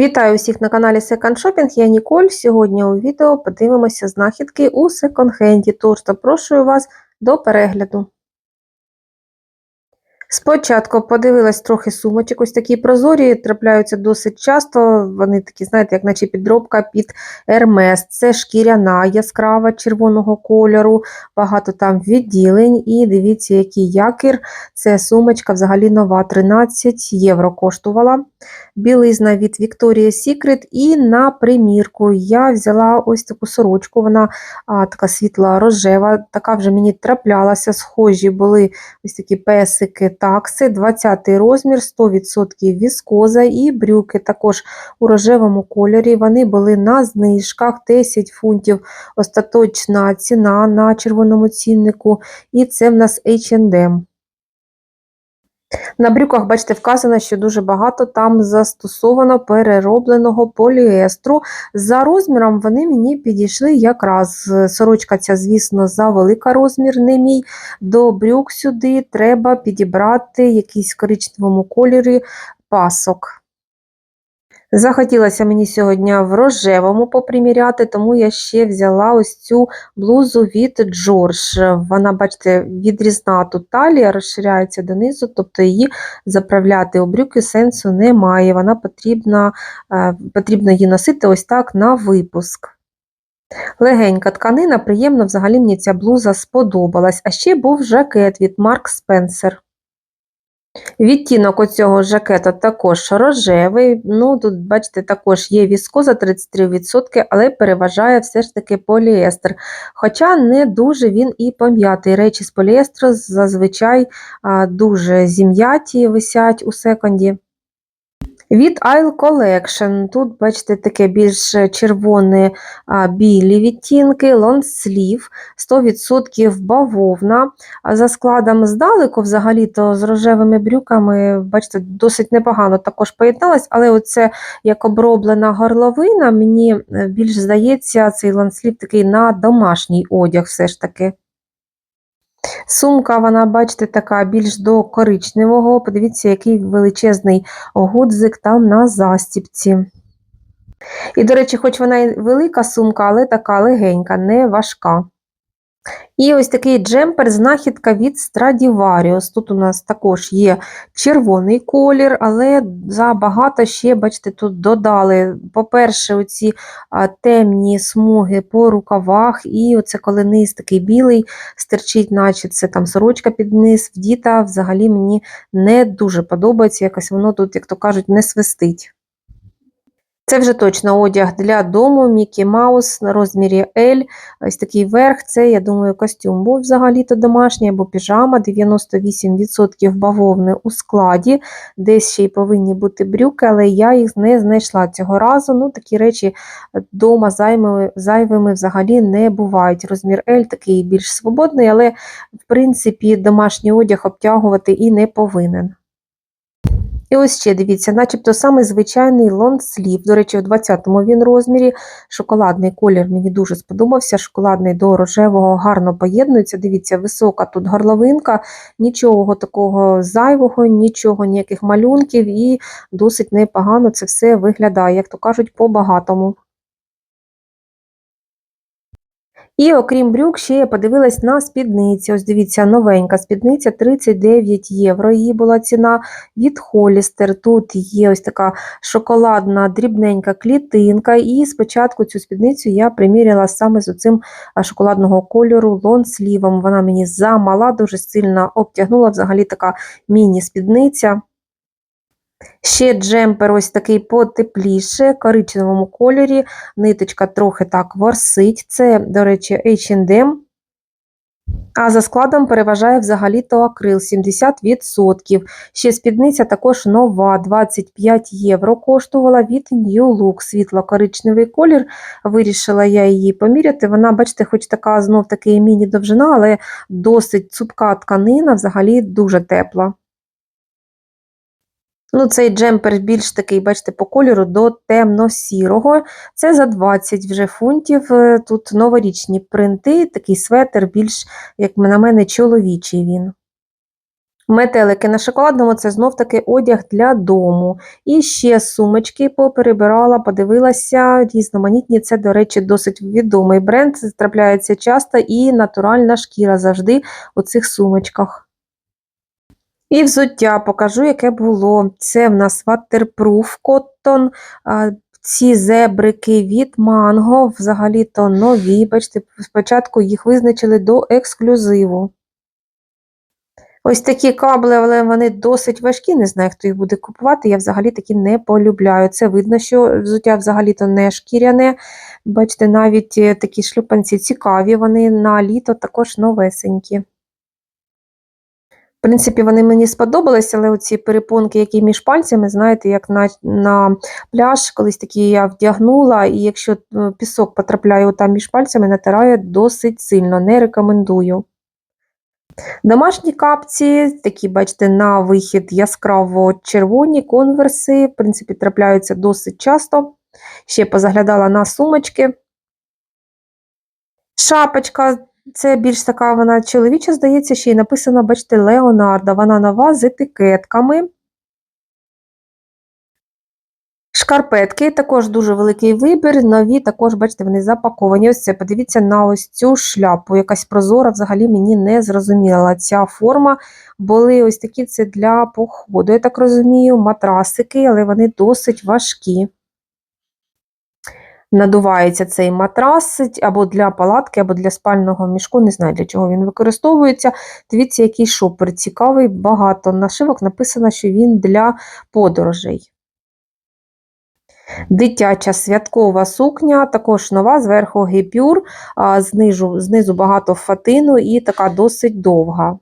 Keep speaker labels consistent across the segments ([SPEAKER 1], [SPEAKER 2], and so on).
[SPEAKER 1] Вітаю усіх на каналі Second Shopping, я Ніколь. Сьогодні у відео подивимося знахідки у секонд-хенді, тож запрошую вас до перегляду. Спочатку подивилась трохи сумочок, ось такі прозорі, трапляються досить часто. Вони такі, знаєте, як наче підробка під Hermes. Це шкіряна яскрава червоного кольору, багато там відділень. І дивіться, який якір. Це сумочка взагалі нова, 13 євро коштувала. Білизна від Victoria's Secret. І на примірку я взяла ось таку сорочку, вона а, така світла рожева, така вже мені траплялася, схожі були ось такі песики такси, 20 розмір, 100% віскоза і брюки також у рожевому кольорі. Вони були на знижках 10 фунтів. Остаточна ціна на червоному ціннику. І це в нас H&M. На брюках, бачите, вказано, що дуже багато там застосовано переробленого поліестру. За розміром вони мені підійшли якраз. Сорочка ця, звісно, за велика розмір, не мій. До брюк сюди треба підібрати якийсь коричневому кольорі пасок. Захотілося мені сьогодні в рожевому поприміряти, тому я ще взяла ось цю блузу від Джордж. Вона, бачите, відрізна тут талія, розширяється донизу, тобто її заправляти у брюки сенсу немає. Вона потрібна, е, потрібно її носити ось так на випуск. Легенька тканина, приємно взагалі мені ця блуза сподобалась. А ще був жакет від Марк Спенсер. Відтінок оцього жакета також рожевий. Ну, Тут, бачите, також є віскоза 33%, але переважає все ж таки поліестер. Хоча не дуже він і пом'ятий. Речі з поліестру зазвичай дуже зім'яті висять у секонді. Від Isle Collection. Тут, бачите, таке більш червоне білі відтінки, лонслів, 100% бавовна. За складом здалеку, взагалі-то з рожевими брюками, бачите, досить непогано також поєдналась, але оце як оброблена горловина, мені е, більш здається, цей лонслів такий на домашній одяг все ж таки. Сумка, вона, бачите, така більш до коричневого. Подивіться, який величезний гудзик там на застіпці. І, до речі, хоч вона і велика сумка, але така легенька, не важка. І ось такий джемпер, знахідка від Stradivarius. Тут у нас також є червоний колір, але забагато ще, бачите, тут додали, по-перше, оці темні смуги по рукавах, і оце коли низ такий білий стирчить, наче це там сорочка під низ, вдіта, взагалі мені не дуже подобається, якось воно тут, як то кажуть, не свистить. Це вже точно одяг для дому, Мікі Маус на розмірі L. Ось такий верх. Це, я думаю, костюм був взагалі-то домашній або піжама, 98% бавовни у складі. Десь ще й повинні бути брюки, але я їх не знайшла цього разу. Ну, Такі речі вдома зайвими, зайвими взагалі не бувають. Розмір L такий більш свободний, але, в принципі, домашній одяг обтягувати і не повинен. І ось ще дивіться, начебто самий звичайний лонслів. До речі, у 20-му він розмірі. Шоколадний колір мені дуже сподобався. Шоколадний до рожевого гарно поєднується. Дивіться, висока тут горловинка, нічого такого зайвого, нічого, ніяких малюнків, і досить непогано це все виглядає, як то кажуть, по-багатому. І окрім брюк, ще я подивилась на спідниці. Ось дивіться, новенька спідниця 39 євро. Її була ціна від Холістер. Тут є ось така шоколадна дрібненька клітинка. І спочатку цю спідницю я приміряла саме з оцим шоколадного кольору лонслівом. Вона мені замала, дуже сильно обтягнула взагалі така міні-спідниця. Ще джемпер ось такий потепліше, коричневому кольорі, ниточка трохи так ворсить. Це, до речі, H&M. А за складом переважає взагалі-то акрил 70%. Ще спідниця також нова, 25 євро коштувала від New Look, світло-коричневий колір. Вирішила я її поміряти. Вона, бачите, хоч така знов таки міні-довжина, але досить цупка тканина, взагалі дуже тепла. Ну, Цей джемпер більш такий, бачите, по кольору до темно-сірого. Це за 20 вже фунтів. Е, тут новорічні принти, такий светр, більш, як на мене, чоловічий він. Метелики на шоколадному це знов таки одяг для дому. І ще сумочки поперебирала, подивилася. Різноманітні. Це, до речі, досить відомий бренд. Трапляється часто і натуральна шкіра завжди у цих сумочках. І взуття покажу, яке було. Це в нас Waterproof Cotton. Ці зебрики від Mango, взагалі-то нові. Бачите, спочатку їх визначили до ексклюзиву. Ось такі кабли, але вони досить важкі. Не знаю, хто їх буде купувати. Я взагалі такі не полюбляю. Це видно, що взуття взагалі-то не шкіряне. Бачите, навіть е, такі шлюпанці цікаві, вони на літо також новесенькі. В принципі, вони мені сподобались, але оці перепонки, які між пальцями, знаєте, як на, на пляж, колись такі я вдягнула, і якщо е, пісок потрапляє там між пальцями, натирає досить сильно, не рекомендую. Домашні капці, такі, бачите, на вихід яскраво червоні конверси, в принципі, трапляються досить часто. Ще позаглядала на сумочки. Шапочка, це більш така вона чоловіча, здається, ще й написано, бачите, Леонардо. Вона нова з етикетками. Шкарпетки, також дуже великий вибір, нові, також, бачите, вони запаковані. Ось це, подивіться на ось цю шляпу, якась прозора, взагалі мені не зрозуміла ця форма. Були ось такі це для походу, я так розумію, матрасики, але вони досить важкі. Надувається цей матрас або для палатки, або для спального мішку, не знаю, для чого він використовується. Дивіться, який шопер цікавий, багато нашивок написано, що він для подорожей. Дитяча святкова сукня, також нова, зверху гіпюр, а знизу, знизу багато фатину і така досить довга.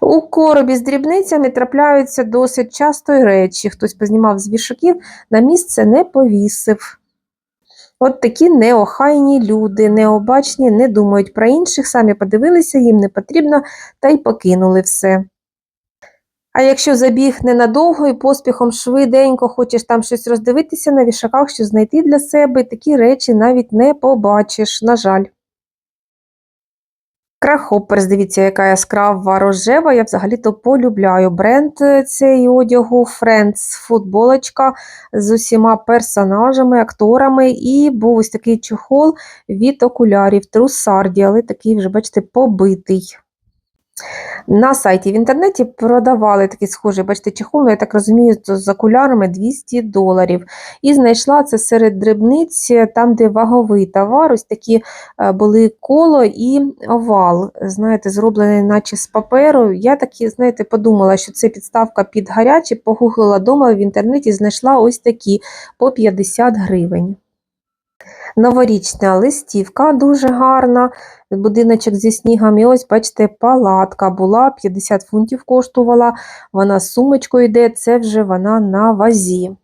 [SPEAKER 1] У коробі з дрібницями трапляються досить часто й речі. Хтось познімав з вішаків, на місце не повісив. От такі неохайні люди, необачні, не думають про інших, самі подивилися, їм не потрібно, та й покинули все. А якщо забіг ненадовго і поспіхом швиденько хочеш там щось роздивитися на вішаках, що знайти для себе, такі речі навіть не побачиш, на жаль. Крахоперс, дивіться, яка яскрава рожева, я взагалі-то полюбляю бренд е, цей одягу, Френдс, футболочка з усіма персонажами, акторами, і був ось такий чохол від окулярів, трусарді, але такий вже, бачите, побитий. На сайті в інтернеті продавали такий схожий, бачите, чехол, ну, я так розумію, з окулярами 200 доларів. І знайшла це серед дрібниць, там, де ваговий товар, ось такі е, були коло і овал, знаєте, зроблений наче з паперу. Я такі, знаєте, подумала, що це підставка під гаряче, погуглила дома в інтернеті, знайшла ось такі по 50 гривень. Новорічна листівка дуже гарна, будиночок зі снігом. І ось, бачите, палатка була, 50 фунтів коштувала, вона з сумочкою йде, це вже вона на вазі.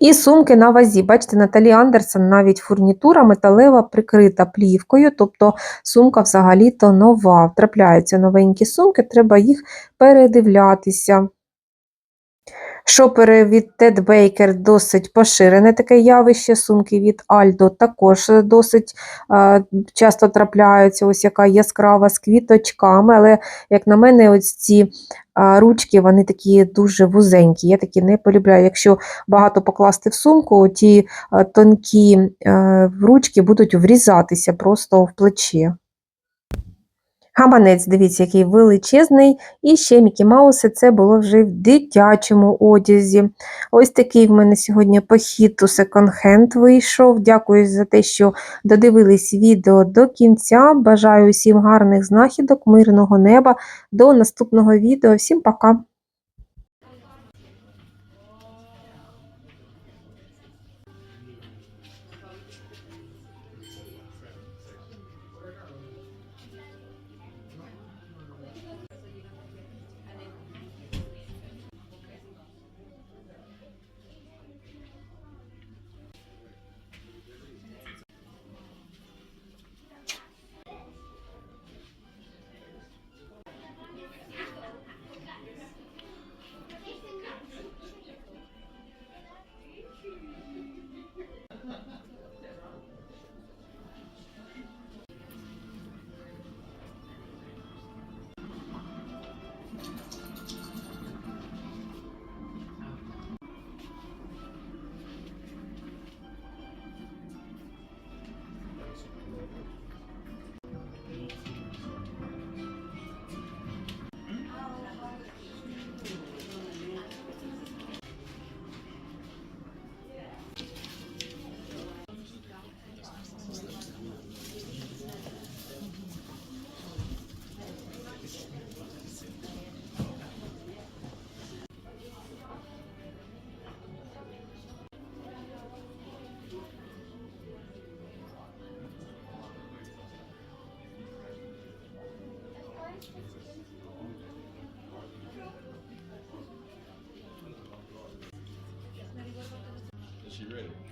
[SPEAKER 1] І сумки на вазі. Бачите, Наталі Андерсон навіть фурнітура металева прикрита плівкою, тобто сумка взагалі-то нова. Трапляються новенькі сумки, треба їх передивлятися. Шопери від Ted Baker досить поширене таке явище, сумки від Aldo також досить е, часто трапляються, ось яка яскрава з квіточками, але, як на мене, ось ці е, ручки вони такі дуже вузенькі. Я такі не полюбляю. Якщо багато покласти в сумку, ті е, тонкі е, ручки будуть врізатися просто в плече. Гаманець, дивіться, який величезний. І ще Мікі Мауси, це було вже в дитячому одязі. Ось такий в мене сьогодні похід у секонд-хенд вийшов. Дякую за те, що додивились відео до кінця. Бажаю усім гарних знахідок, мирного неба. До наступного відео. Всім пока!
[SPEAKER 2] Is she ready?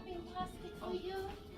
[SPEAKER 3] Shopping basket for you.